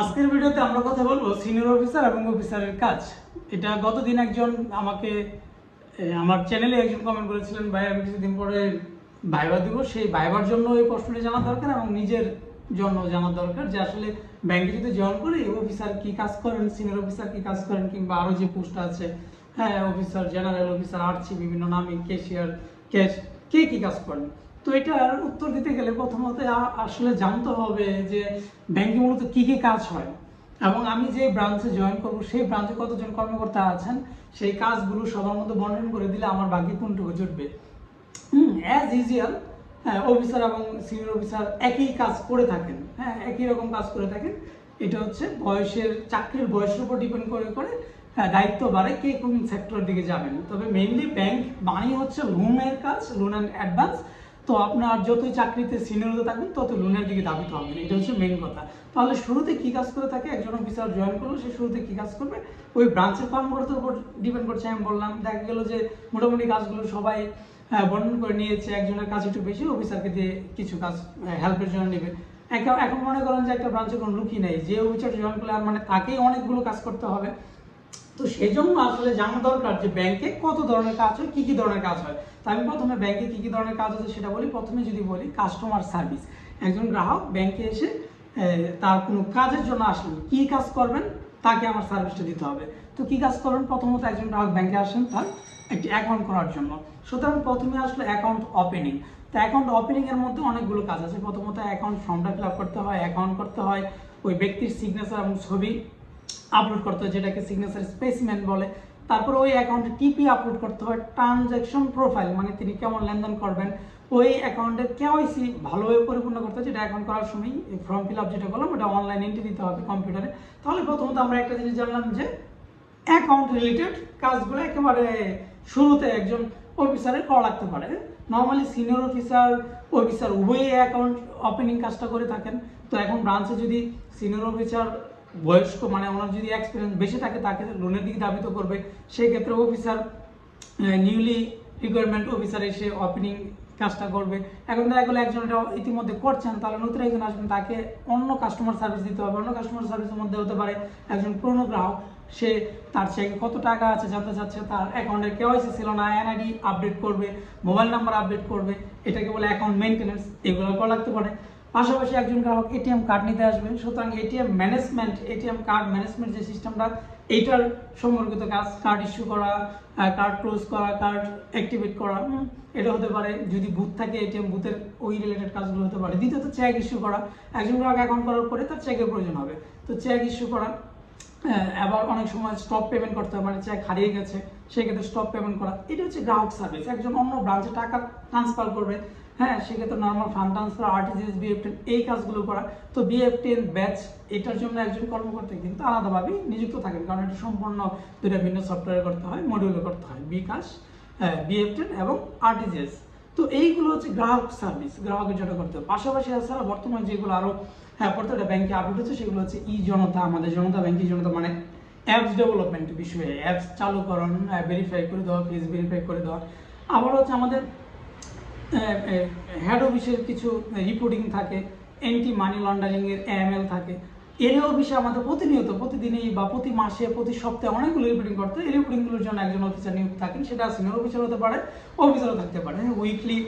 আজকের ভিডিওতে আমরা কথা বলব সিনিয়র অফিসার এবং অফিসারের কাজ। এটা গতদিন একজন আমাকে আমার চ্যানেলে একজন কমেন্ট করেছিলেন, ভাই, আমি কিছুদিন পরে ভাইবা দিব। সেই ভাইবার জন্য এই প্রশ্নটি জানা দরকার এবং নিজের জন্য জানা দরকার যে আসলে ব্যাংকে যদি জয়েন করি অফিসার কি কাজ করেন সিনিয়র অফিসার কি কাজ করেন, কিংবা আরও যে পোস্ট আছে হ্যাঁ অফিসার জেনারেল অফিসার আর্চি বিভিন্ন নামে ক্যাশিয়ার ক্যাশ কে কি কাজ করেন? তো এটার উত্তর দিতে গেলে প্রথমত আসলে জানতে হবে যে ব্যাংকে মূলত কি কি কাজ হয়। এবং আমি যে ব্রাঞ্চে জয়েন করব সেই ব্রাঞ্চে কতজন কর্মকর্তা আছেন সেই কাজগুলো সবার মধ্যে বর্ণন করে দিলে আমার বাকি কোনটুকু জুটবে। হুম অ্যাজ ইউজুয়াল হ্যাঁ অফিসার এবং সিনিয়র অফিসার একই কাজ করে থাকেন। হ্যাঁ একই রকম কাজ করে থাকেন। এটা হচ্ছে বয়সের চাকরির বয়সের উপর ডিপেন্ড করে করে হ্যাঁ, দায়িত্ব বাড়ে কে কোন সেক্টরের দিকে যাবেন। তবে মেইনলি ব্যাংক মানে হচ্ছে লোনের কাজ লোন অ্যান্ড অ্যাডভান্স তো আপনার যতই চাকরিতে সিনিয়র হতে থাকবেন তত লোনের দিকে দাবিত হবেন। এটা হচ্ছে মেইন কথা। তাহলে শুরুতে কি কাজ করে থাকে? একজন অফিসার জয়েন করল সে শুরুতে কি কাজ করবে? ওই ব্রাঞ্চের কর্মকর্তার উপর ডিপেন্ড করছে আমি বললাম। দেখা গেল যে মোটামুটি কাজগুলো সবাই হ্যাঁ, বর্ণন করে নিয়েছে একজনের কাজ একটু বেশি অফিসারকে দিয়ে কিছু কাজ হেল্পের জন্য নেবে। এখন মনে করেন যে একটা ব্রাঞ্চে কোনো লুকই নেই। যে অফিসার জয়েন করলে আর মানে তাকেই অনেকগুলো কাজ করতে হবে। তো সেই জন্য আসলে জানা দরকার যে ব্যাংকে কত ধরনের কাজ হয়, কি কি ধরনের কাজ হয়। তো আমি প্রথমে ব্যাংকে কি কি ধরনের কাজ আছে সেটা বলি। প্রথমে যদি বলি কাস্টমার সার্ভিস একজন গ্রাহক ব্যাংকে এসে তার কোনো কাজের জন্য আসলেন কি কাজ করবেন, তাকে আমার সার্ভিসটা দিতে হবে। তো কি কাজ করবেন? প্রথমত একজন গ্রাহক ব্যাংকে আসেন তার একটি অ্যাকাউন্ট করার জন্য। সুতরাং প্রথমে আসলে অ্যাকাউন্ট ওপেনিং তো অ্যাকাউন্ট ওপেনিংয়ের মধ্যে অনেকগুলো কাজ আছে। প্রথমত অ্যাকাউন্ট ফর্মটা ফিল করতে হয় অ্যাকাউন্ট করতে হয়, ওই ব্যক্তির সিগনেচার এবং ছবি আপলোড করতে হয়, যেটাকে সিগনেচার স্পেসিমেন্ট বলে। তারপর ওই অ্যাকাউন্টে টিপি আপলোড করতে হয় ট্রানজ্যাকশন প্রোফাইল মানে তিনি কেমন লেনদেন করবেন, ওই অ্যাকাউন্টের কেওয়াইসি ভালোভাবে পরিপূর্ণ করতে হয়, যেটা অ্যাকাউন্ট করার সময় ফর্ম ফিল আপ যেটা করলাম, ওটা অনলাইন এন্ট্রি দিতে হবে কম্পিউটারে তাহলে প্রথমত আমরা একটা জিনিস জানলাম যে অ্যাকাউন্ট রিলেটেড কাজগুলো একেবারে শুরুতে একজন অফিসারের করা লাগতে পারে। নর্মালি সিনিয়র অফিসার অফিসার উভয়ই অ্যাকাউন্ট ওপেনিং কাজটা করে থাকেন। তো এখন ব্রাঞ্চে যদি সিনিয়র অফিসার বয়স্ক মানে ওনার যদি এক্সপিরিয়েন্স বেশি থাকে, তাকে লোনের দিকে দাবিত করবে। সেই ক্ষেত্রে অফিসার নিউলি রিকোয়ারমেন্ট অফিসার এসে ওপেনিং কাজটা করবে। এখন দেখা গেলো একজন এটা ইতিমধ্যে করছেন, তাহলে নতুন একজন আসবেন, তাকে অন্য কাস্টমার সার্ভিস দিতে হবে। অন্য কাস্টমার সার্ভিসের মধ্যে হতে পারে একজন পুরনো গ্রাহক, সে তার চেকে কত টাকা আছে, জানতে চাচ্ছে, তার অ্যাকাউন্টের কেওয়াইসি ছিল না এনআইডি আপডেট করবে মোবাইল নাম্বার আপডেট করবে, এটাকে বলে অ্যাকাউন্ট মেনটেন্যান্স এগুলো করা লাগতে পারে। পাশাপাশি একজন গ্রাহক এটিএম কার্ড নিতে আসবে। সুতরাং ATM management ATM card management যে সিস্টেমটা এইটার সম্পর্কিত কাজ কার্ড ইস্যু করা কার্ড ক্লোজ করা কার্ড অ্যাক্টিভেট করা এটা হতে পারে। যদি বুথ থাকে এটিএম বুথের ওই রিলেটেড কাজগুলো হতে পারে। দ্বিতীয়ত চেক ইস্যু করা। একজন গ্রাহক অ্যাকাউন্ট করার পরে তার চেকের প্রয়োজন হবে। তো চেক ইস্যু করা আবার অনেক সময় স্টপ পেমেন্ট করতে হবে মানে চেক হারিয়ে গেছে, সেক্ষেত্রে স্টপ পেমেন্ট করা। এটা হচ্ছে গ্রাহক সার্ভিস একজন অন্য ব্রাঞ্চে টাকা ট্রান্সফার করবে হ্যাঁ সেক্ষেত্রে normal fund transfer RTGS BEFTN এই কাজগুলো করা। তো বিএফটেন ব্যাচ এটার জন্য একজন কর্মকর্তা কিন্তু আলাদাভাবেই নিযুক্ত থাকেন। কারণ এটা সম্পূর্ণ দুটা ভিন্ন সফটওয়্যারে করতে হয় মডিউলে করতে হয়। বিকাশ বিএফটেন এবং আরটিজিএস তো এইগুলো হচ্ছে গ্রাহক সার্ভিস গ্রাহকের জন্য করতে হবে পাশাপাশি এছাড়া বর্তমানে যেগুলো আরও হ্যাঁ প্রত্যেকটা ব্যাংকে আপডেট হচ্ছে, সেগুলো হচ্ছে ই জনতা আমাদের জনতা ব্যাংকিং জনতা মানে অ্যাপস ডেভেলপমেন্ট বিষয়ে অ্যাপস চালুকরণ ভেরিফাই করে দেওয়া ফেস ভেরিফাই করে দেওয়া। আবার হচ্ছে আমাদের হেড অফিসের কিছু রিপোর্টিং থাকে এন্টি মানি লন্ডারিংয়ের এএমএল থাকে। এর অফিসে আমাদের প্রতিনিয়ত, প্রতিদিনই বা প্রতি মাসে, প্রতি সপ্তাহে অনেকগুলো রিপোর্টিং করতে হয়। এই রিপোর্টিংগুলোর জন্য একজন অফিসার নিয়োগ থাকেন, সেটা সিনিয়র অফিসার হতে পারে অফিসারও থাকতে পারে। উইকলি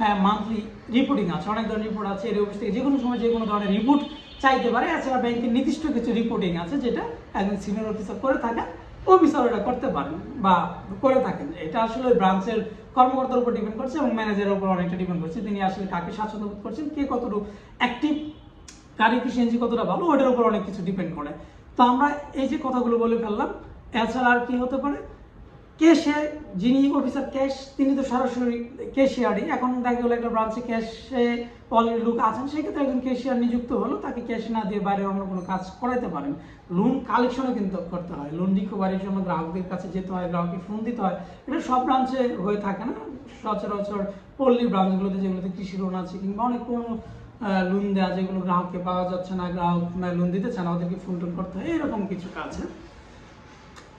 হ্যাঁ মান্থলি রিপোর্টিং আছে, অনেক ধরনের রিপোর্ট আছে এর অফিস থেকে। যে কোনো সময় যে কোনো ধরনের রিপোর্ট চাইতে পারে। এছাড়া ব্যাংকের নির্দিষ্ট কিছু রিপোর্টিং আছে, যেটা একজন সিনিয়র অফিসার করে থাকেন। এটা করতে পারেন বা করে থাকেন। এটা আসলে ব্রাঞ্চের কর্মকর্তার উপর ডিপেন্ড করছে এবং ম্যানেজারের উপর অনেকটা ডিপেন্ড করছে। তিনি আসলে কাকে স্বাচ্ছন্দ্য বোধ করছেন, কে কতটুকু অ্যাক্টিভ কার ইফিসিয়েন্সি কতটা ভালো, ওটার উপর অনেক কিছু ডিপেন্ড করে। তো আমরা এই যে কথাগুলো বলে ফেললাম, এছাড়া আর কি হতে পারে? ক্যাশে যিনি অফিসার ক্যাশ, তিনি তো সরাসরি ক্যাশিয়ারই। এখন দেখা গেলো একটা ব্রাঞ্চে ক্যাশে অলরেডি লোক আছেন, সেক্ষেত্রে একজন ক্যাশিয়ার নিযুক্ত হলো, তাকে ক্যাশ না দিয়ে বাইরে অন্য কোনো কাজ করাইতে পারেন। লোন কালেকশনও কিন্তু করতে হয়। লোন রিকভারির জন্য গ্রাহকদের কাছে যেতে হয়, গ্রাহককে ফোন দিতে হয়। এটা সব ব্রাঞ্চে হয়ে থাকে না। সচরাচর পল্লী ব্রাঞ্চগুলোতে যেগুলোতে কৃষি লোন আছে কিংবা অনেক কোনো লোন দেওয়া যেগুলো গ্রাহককে পাওয়া যাচ্ছে না, গ্রাহক লোন দিতে চায় না, ওদেরকে ফোন টোন করতে হয়। এরকম কিছু কাজ।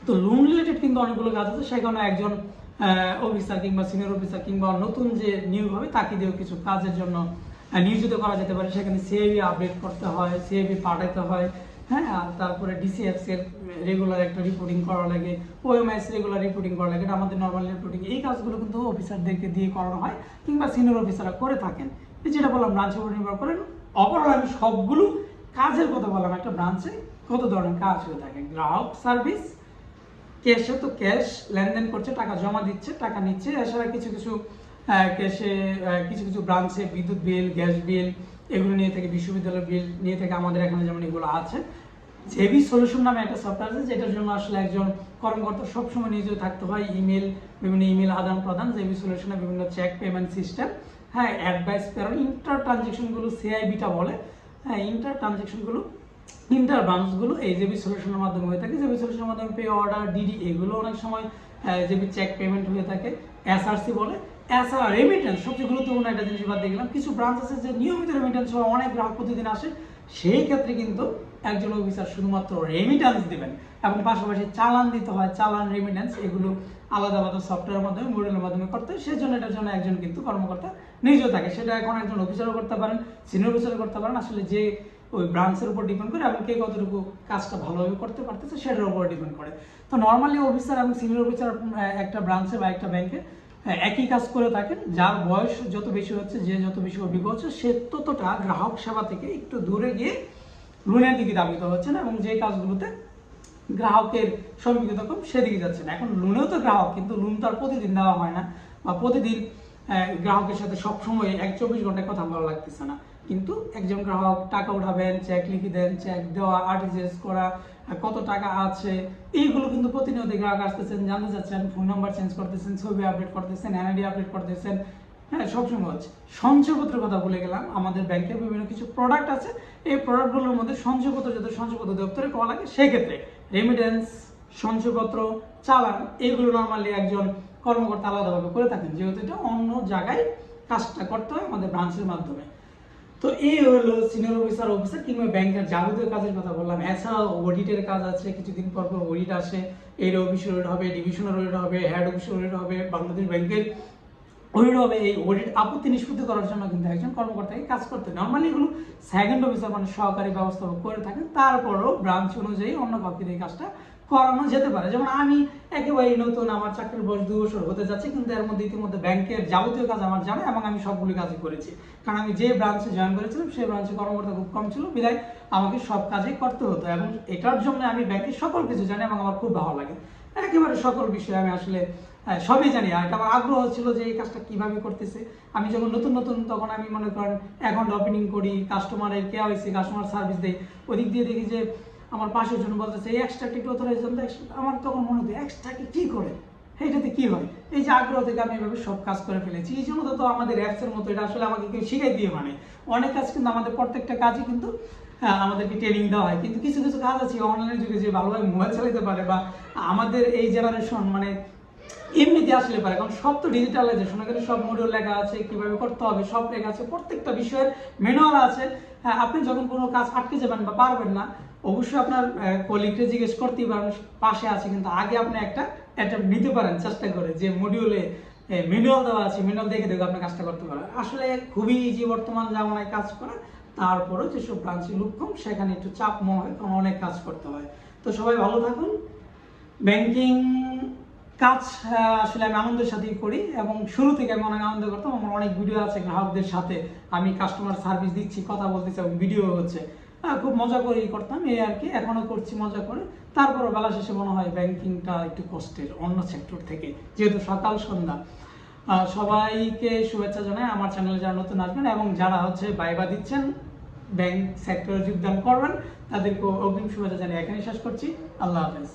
তো লোন রিলেটেড কিন্তু অনেকগুলো কাজ আছে। সেখানে একজন অফিসার কিংবা সিনিয়র অফিসার কিংবা নতুন যে নিয়োগ হবে, তাকে দিয়েও কিছু কাজের জন্য নিয়োজিত করা যেতে পারে। সেখানে সিএবি আপডেট করতে হয় সিএবি পাঠাতে হয় হ্যাঁ? আর তারপরে ডিসিএফসি এর রেগুলার একটা রিপোর্টিং করা লাগে ওএমএস রেগুলার রিপোর্টিং করা লাগে। এটা আমাদের নর্মাল রিপোর্টিং এই কাজগুলো কিন্তু অফিসারদেরকে দিয়ে করানো হয় কিংবা সিনিয়র অফিসাররা করে থাকেন। যেটা বললাম ব্রাঞ্চের উপর নির্ভর করেন ওভারঅল আমি সবগুলো কাজের কথা বললাম। একটা ব্রাঞ্চে কত ধরনের কাজ হয়ে থাকে? গ্রাহক সার্ভিস ক্যাশে তো ক্যাশ লেনদেন করছে, টাকা জমা দিচ্ছে, টাকা নিচ্ছে, এছাড়া কিছু কিছু ক্যাশে কিছু কিছু ব্রাঞ্চে বিদ্যুৎ বিল গ্যাস বিল, এগুলো নিয়ে থেকে বিশ্ববিদ্যালয়ের বিল নিয়ে থেকে, আমাদের এখানে যেমন এগুলো আছে। জেবি সলিউশন নামে একটা সফটওয়্যার আছে, যেটার জন্য আসলে একজন কর্মকর্তা সবসময় নিজে থাকতে হয় ইমেল বিভিন্ন ইমেল আদান প্রদান জেবি সলিউশনে বিভিন্ন চেক পেমেন্ট সিস্টেম হ্যাঁ অ্যাডভাইস কারণ ইন্টার ট্রানজেকশনগুলো সিআইবিটা বলে হ্যাঁ ইন্টার ট্রানজেকশনগুলো ইন্টার ব্রাঞ্চগুলো এই জেবি সলিউশনের মাধ্যমে হয়ে থাকে জেবি সলিউশনের মাধ্যমে পে অর্ডার ডিডি এগুলো অনেক সময় জেবি চেক পেমেন্ট হয়ে থাকে এসআরসি বলে। এছাড়া রেমিটেন্স সবচেয়ে গুরুত্বপূর্ণ একটা জিনিস বাদ দিয়ে গেলাম। কিছু ব্রাঞ্চ আছে যে নিয়মিত রেমিটেন্স হয় অনেক গ্রাহক প্রতিদিন আসে, সেই ক্ষেত্রে কিন্তু একজন অফিসার শুধুমাত্র রেমিটেন্স দিবেন। এবং পাশাপাশি চালান দিতে হয়, চালান রেমিটেন্স এগুলো আলাদা আলাদা সফটওয়্যারের মাধ্যমে মডেলের মাধ্যমে করতে হয়। সেই জন্য এটার জন্য একজন কিন্তু কর্মকর্তা নিজেও থাকে। সেটা এখন একজন অফিসারও করতে পারেন সিনিয়র অফিসারও করতে পারেন। আসলে যে ওই ব্রাঞ্চের উপর ডিপেন্ড করে এবং কে কতটুকু কাজটা ভালোভাবে করতে পারতেছে সেটার উপর ডিপেন্ড করে। তো নর্মালি অফিসার এবং সিনিয়র অফিসার একটা ব্রাঞ্চে বা একটা ব্যাংকে একই কাজ করে থাকেন। যার বয়স যত বেশি হচ্ছে, যে যত বেশি অভিজ্ঞ হচ্ছে, সে ততটা গ্রাহক সেবা থেকে একটু দূরে গিয়ে লোনের দিকে দাবিত হচ্ছে না এবং যে কাজগুলোতে গ্রাহকের সম্মিলিত কম, সেদিকে যাচ্ছে না। এখন লোনেও তো গ্রাহক, কিন্তু লোন তো আর প্রতিদিন দেওয়া হয় না বা প্রতিদিন গ্রাহকের সাথে সবসময় এক চব্বিশ ঘন্টায় কথা বলা লাগতেছে না। কিন্তু একজন গ্রাহক টাকা উঠাবেন চেক লিখে দেন চেক দেওয়া আরটিজিএস করা কত টাকা আছে, এইগুলো কিন্তু প্রতিনিয়ত গ্রাহক আসতেছেন, জানতে চাচ্ছেন ফোন নাম্বার চেঞ্জ করতেছেন, ছবি আপডেট করতেছেন এনআইডি আপডেট করতেছেন হ্যাঁ সবসময় হচ্ছে। সঞ্চয়পত্রের কথা বলে গেলাম, আমাদের ব্যাংকের বিভিন্ন কিছু প্রোডাক্ট আছে, এই প্রোডাক্টগুলোর মধ্যে সঞ্চয়পত্র যদি সঞ্চয়পত্র দপ্তরে করা লাগে, সেক্ষেত্রে রেমিটেন্স সঞ্চয়পত্র, চালান, এইগুলো নর্মালি একজন কর্মকর্তা আলাদাভাবে করে থাকেন, যেহেতু এটা অন্য জায়গায় কাজটা করতে হয় আমাদের ব্রাঞ্চের মাধ্যমে। তো এই হলো সিনিয়র অফিসার অফিসার কিংবা ব্যাংকের যাবতীয় কাজের কথা বললাম। এছাড়াও অডিটের কাজ আছে, কিছুদিন পর পর অডিট আসে। এর অফিসের অডিট হবে ডিভিশনাল অডিট হবে হেড অফিসের অডিট হবে, বাংলাদেশ ব্যাংকের অডিট হবে। এই অডিট আপত্তি নিষ্পত্তি করার জন্য কিন্তু একজন কর্মকর্তাকে কাজ করতে নর্মালি এগুলো সেকেন্ড অফিসার মানে সহকারী ব্যবস্থাপক করে থাকেন, তারপরও ব্রাঞ্চ অনুযায়ী অন্য কাউকে এই কাজটা করানো যেতে পারে। যেমন আমি একেবারেই নতুন, আমার চাকরির বয়স দু বছর হতে যাচ্ছে, কিন্তু এর মধ্যে ইতিমধ্যে ব্যাংকের যাবতীয় কাজ আমার জানা এবং আমি সবগুলি কাজই করেছি। কারণ আমি যে ব্রাঞ্চে জয়েন করেছিলাম, সেই ব্রাঞ্চে কর্মকর্তা খুব কম ছিল। বিদায় আমাকে সব কাজই করতে হতো এবং এটার জন্য আমি ব্যাংকের সকল কিছু জানি এবং আমার খুব ভালো লাগে। একেবারে সকল বিষয়ে আমি আসলে সবই জানি। আর আমার আগ্রহ ছিল যে এই কাজটা কীভাবে করতেছে। আমি যখন নতুন নতুন, তখন আমি মনে করেন অ্যাকাউন্ট ওপেনিং করি কাস্টমারের কে হয়েছে কাস্টমার সার্ভিস দেই। ওদিক দিয়ে দেখি যে আমার পাশের জন্য বলতেছে, এই একটু অথরাইজেশন আমার তখন মনে হতো এক্সট্রাকে কি করে? এইটাতে কি হয়? এই যে আগ্রহ থেকে আমি এভাবে সব কাজ করে ফেলেছি। এই জন্য তো আমাদের অ্যাপসের মতো এটা আসলে আমাকে কেউ শিখাই দিয়ে মানে। অনেক কাজ কিন্তু আমাদের প্রত্যেকটা কাজই কিন্তু আমাদেরকে ট্রেনিং দেওয়া হয়। কিন্তু কিছু কিছু কাজ আছে অনলাইনের যুগে যে ভালোভাবে মোবাইল চালাতে পারে বা আমাদের এই জেনারেশন মানে এমনিতে আসলে পারে। কারণ সব তো ডিজিটালাইজেশন এখানে সব মডিউল লেখা আছে, কীভাবে করতে হবে, সব লেখা আছে। প্রত্যেকটা বিষয়ের ম্যানুয়াল আছে। আপনি যখন কোনো কাজ আটকে যাবেন বা পারবেন না অবশ্যই আপনার কলিগকে জিজ্ঞেস করতেই পারেন, পাশে আছে, কিন্তু আগে আপনি একটা অ্যাটেম্প নিতে পারেন, চেষ্টা করে, যে মডিউলে ম্যানুয়াল দেওয়া আছে ম্যানুয়াল দেখে দেখে আপনি কাজটা করতে পারেন। আসলে খুবই ইজি বর্তমান জামানায় কাজ করা, তারপরেও যেসব ব্রাঞ্চে লুক কম, সেখানে একটু চাপ মনে হয়, কারণ অনেক কাজ করতে হয়। তো সবাই ভালো থাকুন। ব্যাংকিং কাজ আসলে আমি আনন্দের সাথেই করি, এবং শুরু থেকে আমি অনেক আনন্দ করতাম। আমার অনেক ভিডিও আছে, গ্রাহকদের সাথে আমি কাস্টমার সার্ভিস দিচ্ছি, কথা বলতেছি, এবং ভিডিও হচ্ছে। খুব মজা করেই করতাম, এই আর কি। এখনও করছি মজা করে। তারপরও বেলা শেষে মনে হয় ব্যাংকিংটা একটু কষ্টের অন্য সেক্টর থেকে, যেহেতু সকাল সন্ধ্যা। সবাইকে শুভেচ্ছা জানাই, আমার চ্যানেলে যারা নতুন আসবেন এবং যারা হচ্ছে বাইবা দিচ্ছেন ব্যাংক সেক্টরে যোগদান করবেন তাদেরকে অগ্রিম শুভেচ্ছা জানিয়ে এখানে শেষ করছি। আল্লাহ হাফেজ।